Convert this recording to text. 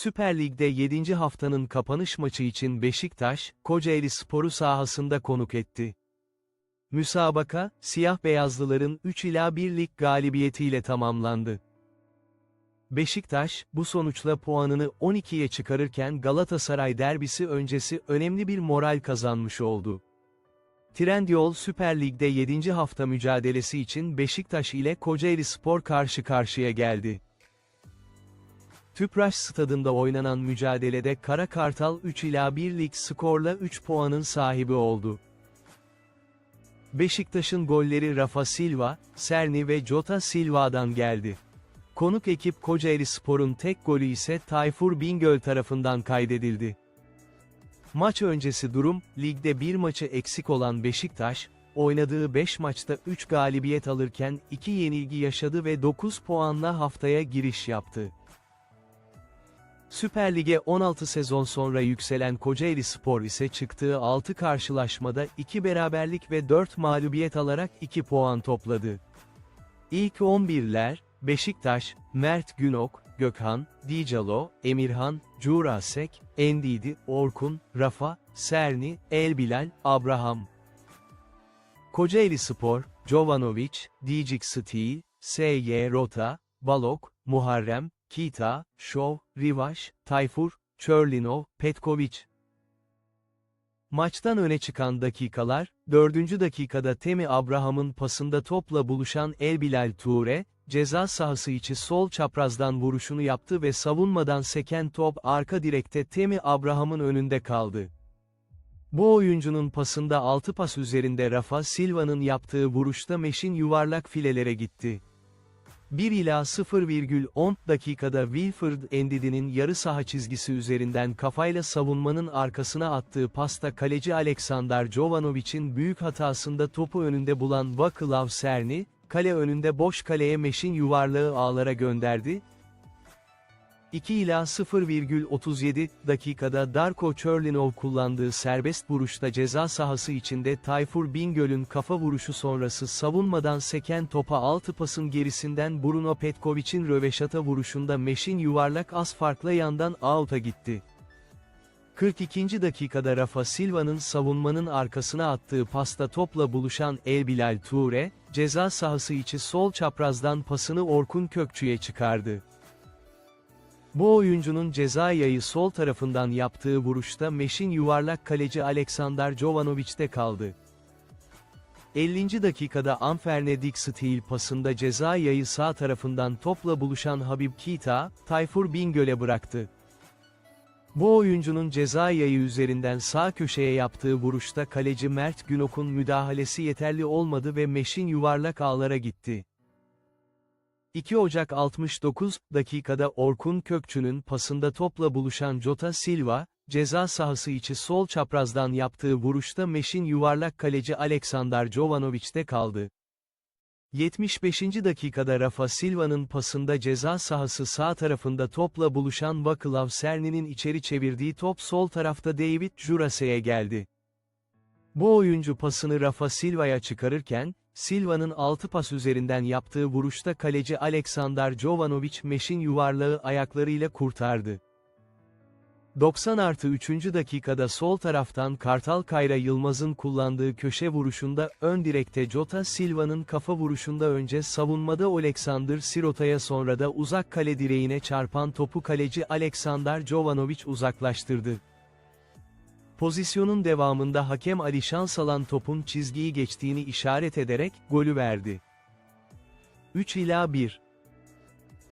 Süper Lig'de 7. haftanın kapanış maçı için Beşiktaş, Kocaeli Sporu sahasında konuk etti. Müsabaka, siyah-beyazlıların 3 ila 1 lig galibiyetiyle tamamlandı. Beşiktaş, bu sonuçla puanını 12'ye çıkarırken Galatasaray derbisi öncesi önemli bir moral kazanmış oldu. Trendyol Süper Lig'de 7. hafta mücadelesi için Beşiktaş ile Kocaeli Spor karşı karşıya geldi. Tüpraş stadında oynanan mücadelede Kara Kartal 3 ila 1 lig skorla 3 puanın sahibi oldu. Beşiktaş'ın golleri Rafa Silva, Serni ve Jota Silva'dan geldi. Konuk ekip Kocaeli Spor'un tek golü ise Tayfur Bingöl tarafından kaydedildi. Maç öncesi durum, ligde bir maçı eksik olan Beşiktaş, oynadığı 5 maçta 3 galibiyet alırken 2 yenilgi yaşadı ve 9 puanla haftaya giriş yaptı. Süper Lig'e 16 sezon sonra yükselen Kocaeli Spor ise çıktığı 6 karşılaşmada 2 beraberlik ve 4 mağlubiyet alarak 2 puan topladı. İlk 11'ler, Beşiktaş, Mert Günok, Gökhan, Dicalo, Emirhan, Curasek, Endidi, Orkun, Rafa, Serni, Elbilal, Abraham. Kocaeli Spor, Jovanovic, Dicik Stil, S.Y. Rota, Balok, Muharrem, Kita, Şov, Rivaş, Tayfur, Çörlinov, Petkovic. Maçtan öne çıkan dakikalar, 4. dakikada Temi Abraham'ın pasında topla buluşan Elbilal Ture, ceza sahası içi sol çaprazdan vuruşunu yaptı ve savunmadan seken top arka direkte Temi Abraham'ın önünde kaldı. Bu oyuncunun pasında 6 pas üzerinde Rafa Silva'nın yaptığı vuruşta meşin yuvarlak filelere gitti. 1 ila 0,10 dakikada Wilfred Endidi'nin yarı saha çizgisi üzerinden kafayla savunmanın arkasına attığı pasta kaleci Aleksandar Jovanovic'in büyük hatasında topu önünde bulan Vaklav Serni, kale önünde boş kaleye meşin yuvarlağı ağlara gönderdi. 2 ila 0,37 dakikada Darko Çörlinov kullandığı serbest vuruşta ceza sahası içinde Tayfur Bingöl'ün kafa vuruşu sonrası savunmadan seken topa altı pasın gerisinden Bruno Petkovic'in röveşata vuruşunda Meşin yuvarlak az farkla yandan out'a gitti. 42. dakikada Rafa Silva'nın savunmanın arkasına attığı pasta topla buluşan Elbilal Ture, ceza sahası içi sol çaprazdan pasını Orkun Kökçü'ye çıkardı. Bu oyuncunun ceza yayı sol tarafından yaptığı vuruşta Meş'in yuvarlak kaleci Aleksandar Jovanovic'te kaldı. 50. dakikada Amferne Dixtil pasında ceza yayı sağ tarafından topla buluşan Habib Kita, Tayfur Bingöl'e bıraktı. Bu oyuncunun ceza yayı üzerinden sağ köşeye yaptığı vuruşta kaleci Mert Günok'un müdahalesi yeterli olmadı ve Meş'in yuvarlak ağlara gitti. 2 Ocak 69 dakikada Orkun Kökçü'nün pasında topla buluşan Jota Silva, ceza sahası içi sol çaprazdan yaptığı vuruşta Meş'in yuvarlak kaleci Aleksandar Jovanovic'te kaldı. 75. dakikada Rafa Silva'nın pasında ceza sahası sağ tarafında topla buluşan Vaklav Serni'nin içeri çevirdiği top sol tarafta David Jurasek'e geldi. Bu oyuncu pasını Rafa Silva'ya çıkarırken, Silva'nın 6 pas üzerinden yaptığı vuruşta kaleci Aleksandar Jovanovic Meş'in yuvarlağı ayaklarıyla kurtardı. 90 artı 3. dakikada sol taraftan Kartal Kayra Yılmaz'ın kullandığı köşe vuruşunda ön direkte Jota Silva'nın kafa vuruşunda önce savunmada Oleksandr Sirota'ya sonra da uzak kale direğine çarpan topu kaleci Aleksandar Jovanovic uzaklaştırdı. Pozisyonun devamında hakem Ali Şansalan topun çizgiyi geçtiğini işaret ederek, golü verdi. 3 ila 1